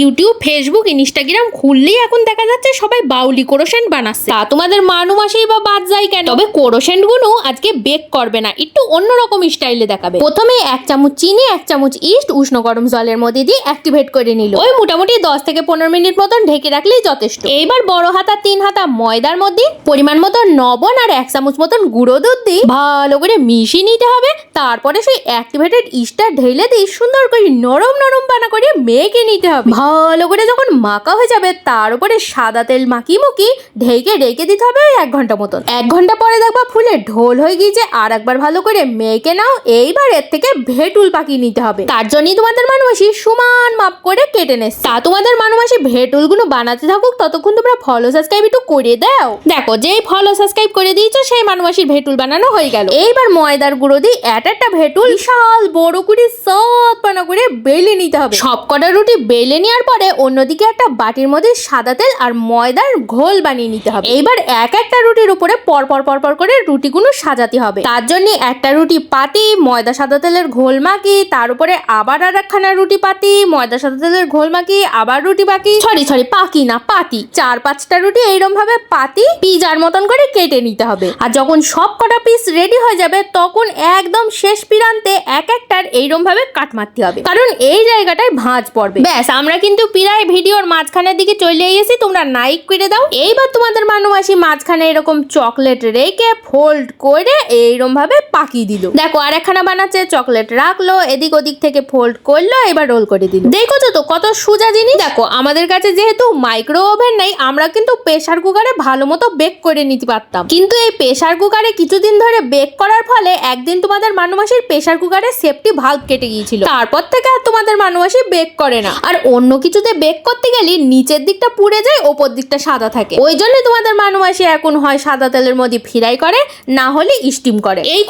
YouTube Facebook Instagram খুললেই এখন দেখা যাচ্ছে সবাই বাউলি কোরোসেন্ট বানাচ্ছে। তা তোমাদের মানু মাসেই বা বাদ যায় কেন? তবে কোরোসেন্টগুলো আজকে বেক করবে না, একটু অন্যরকম স্টাইলে দেখাবে। প্রথমে এক চামচ চিনি, এক চামচ ইস্ট, উষ্ণ গরম জলের মধ্যে দিয়ে অ্যাক্টিভেট করে নিল। ওই মোটামুটি দশ থেকে পনেরো মিনিট মতন ঢেকে রাখলেই যথেষ্ট। এইবার বড় হাতা, তিন হাতা ময়দার মধ্যে পরিমাণ মতো লবণ আর এক চামচ মতন গুঁড়ো দুধ দিয়ে ভালো করে মিশিয়ে নিতে হবে। তারপরে সেই অ্যাক্টিভেটেড ইস্টটা ঢেলে দিয়ে সুন্দর করে নরম নরম বানা করে মেখে নিতে হবে। ভালো করে যখন মাখা হয়ে যাবে, তার উপরে সাদা তেল মাখিয়ে মুখি ঢেকে রেখে দিতে হবে এক ঘণ্টা মতন। এক ঘণ্টা পরে দেখবা ফুলে ঢোল হয়ে গিয়েছে, আর একবার ভালো করে মেখে নাও, এইবার এর থেকে ভেটুল পাকিয়ে নিতে হবে। তার জন্যই তোমাদের মানুষই সমান মাপ করে কেটে নেস তা তোমাদের মানুষই ভেটুলগুলো বানাতে থাকুক, ততক্ষণ তোমরা ফলো সাবস্ক্রাইব একটু করে দাও। দেখো, যেই ফলো সাবস্ক্রাইব করে দিয়েছ, সেই মানুষের ভেটুল বানানো হয়ে গেল। এইবার ময়দার গুঁড়ো দিয়ে এক একটা ভেটুল বিশাল বড় করে সৎ পানা করে বেলে নিতে হবে। সব কটা রুটি বেলে নেওয়ার পরে অন্যদিকে একটা বাটির মধ্যে সাদা তেল আর ময়দার ঘোল বানিয়ে নিতে হবে। এইবার এক একটা রুটির উপরে পর পর পর পর করে রুটিগুলো সাজাতে হবে। তার জন্য একটা রুটি পাতি, ময়দা সাদা তেলের ঘোল মাখি, তার উপরে আবার আর একখানা রুটি পাতি, ময়দা সাদা তেলের ঘোল মাখি, আবার রুটি পাকি সরি সরি পাকি না, পাতি। চার, পাঁচটা রুটি এইরকম ভাবে পাতি, পিজার মতন করে কেটে নিতে হবে। আর যখন সব কটা পিস রেডি হয়ে যাবে, তখন একদম শেষ প্রান্তে এক একটার এইরকম ভাবে কাট মারতে হবে। কারণ এই জায়গাটায় ভাঁজ পড়বে। ব্যাস, আমরা কিন্তু প্রায় ভিডিওর মাঝখানের দিকে চলে এসেছি, তোমরা নাইক করে দাও। এইবার তোমাদের মানুষই মাঝখানে এরকম চকলেট রেখে ফোল্ড করে এইরকম ভাবে পাকিয়ে দিল। দেখো আর বানাচ্ছে চকলেট রাখল, এদিক ওদিক থেকে ফোল্ড করল, এবার রোল করে দিল। দেখো তো কত সোজা জিনিস। দেখো, আমাদের কাছে যেহেতু মাইক্রো ওভেন নেই, আমরা কিন্তু প্রেসার কুকারে ভালো মতো বেক করে নিতে পারতাম। কিন্তু এই প্রেসার কুকারে কিছুদিন ধরে বেক করার ফলে একদিন তোমাদের মানুষের প্রেসার কুকারে সেফটি ভাল্ব কেটে গিয়েছিল। তারপর থেকে আর তোমাদের মানুষই বেক করে না। আর অন্য কিছুতে বেক করতে গেলে নিচের দিকটা পুড়ে যায়, ওপর দিকটা সাদা থাকে। ওই জন্য তোমাদের মানুষই এখন হয় সাদা তেলের মধ্যে ফ্রাই করে, না হলে স্টিম করে। এই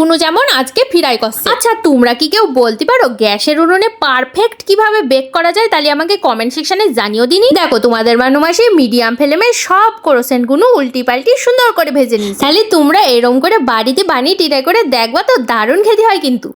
গুলো যেমন আজকে ফ্রাই করছে। আচ্ছা তোমরা কি কেউ বলতে পারো গ্যাসের উনুনে পারফেক্ট কীভাবে বেক করা যায়? তাহলে আমাকে কমেন্ট সেকশনে জানিও দিনি। দেখো, তোমাদের মানুষই মিডিয়াম ফ্লেমে সবগুলো উল্টি পাল্টি সুন্দর করে ভেজে নিই তাহলে তোমরা এরম করে বাড়িতে বানিয়ে ট্রাই করে দেখবা তো দারুণ খেতে হয় কিন্তু।